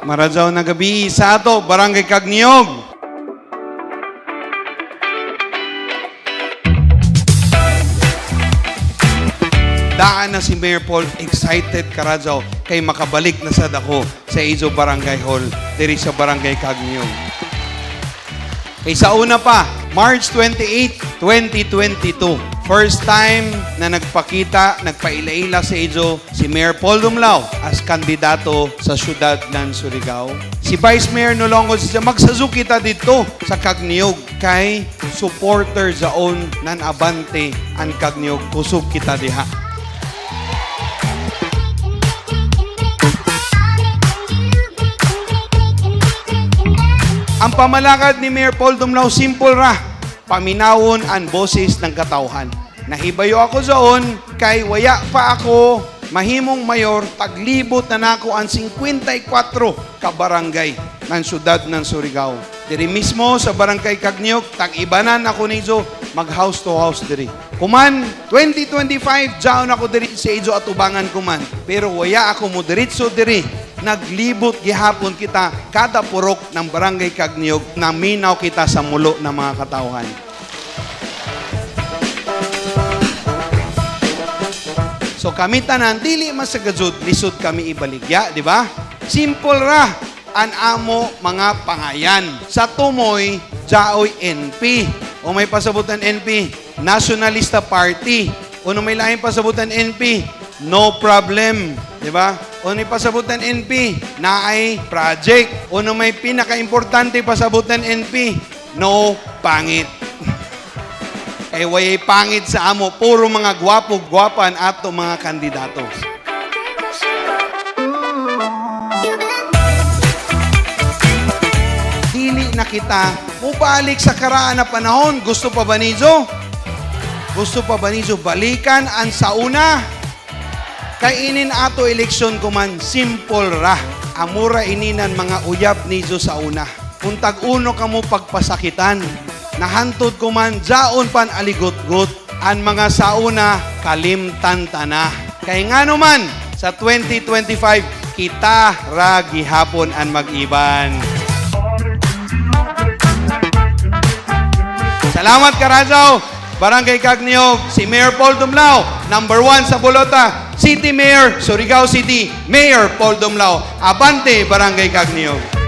Maradzaw na gabi sa ato, Barangay Kagniyog. Daan na si Mayor Paul, excited karadzaw kay makabalik na sa dako sa Izo Barangay Hall diri sa Barangay Kagniyog. Kay sa una pa, March 28, 2022. First time na nagpakita, nagpailaila sa Izo si Mayor Paul Dumlao as kandidato sa syudad ng Surigao. Si Vice Mayor Nolongo siya magsazuki ta dito sa Kagniyog kay supporter zaon nan abante ang Kagniyog kusog kita diha. Ang pamalakad ni Mayor Paul Dumlao simple ra. Paminawon ang boses ng katauhan. Nahibayo ako zoon kay waya pa ako mahimong mayor taglibot na nako ang 54 ka barangay ng syudad ng Surigao. Diri mismo sa barangay Kagniok, tag-ibanan ako nizo mag house to house diri. Kuman 2025 jaon ako diri sa Ijo atubangan kuman. Pero waya ako mo diritso diri naglibot gihapon kita kada purok ng barangay Kagniog na minaw kita sa mulo ng mga katauhan. So kami tanan dili masagajud lisod kami ibaligya, di ba? Simple ra an amo mga pangayan. Sa tumoy jaoy NP. O may pasabutan NP, Nationalista Party. O may lain pasabutan NP, no problem. Di ba? O may pasabutan NP, naay project. O may pinaka-importante pasabutan NP, no pangit. Kay wayay pangit sa amo, puro mga gwapo-gwapan ato mga kandidato. Dili na kita mubalik sa karaan na panahon. Gusto pa ba nizo? Gusto pa ba nizo balikan ang sauna? Kainin ato eleksyon ko man, simple ra. Amura ininan mga uyab nizo sa una. Kung tag-uno ka mo pagpasakitan, nahantod ko man, jaon pan aligot-got, ang mga sauna kalimtan tana. Kay nga naman, sa 2025, kita ra gihapon ang mag-iban. Salamat Karazaw, Barangay Kagniyog, si Mayor Paul Dumlao, number one sa Bolota, City Mayor, Surigao City, Mayor Paul Dumlao, Abante, Barangay Kagniyog.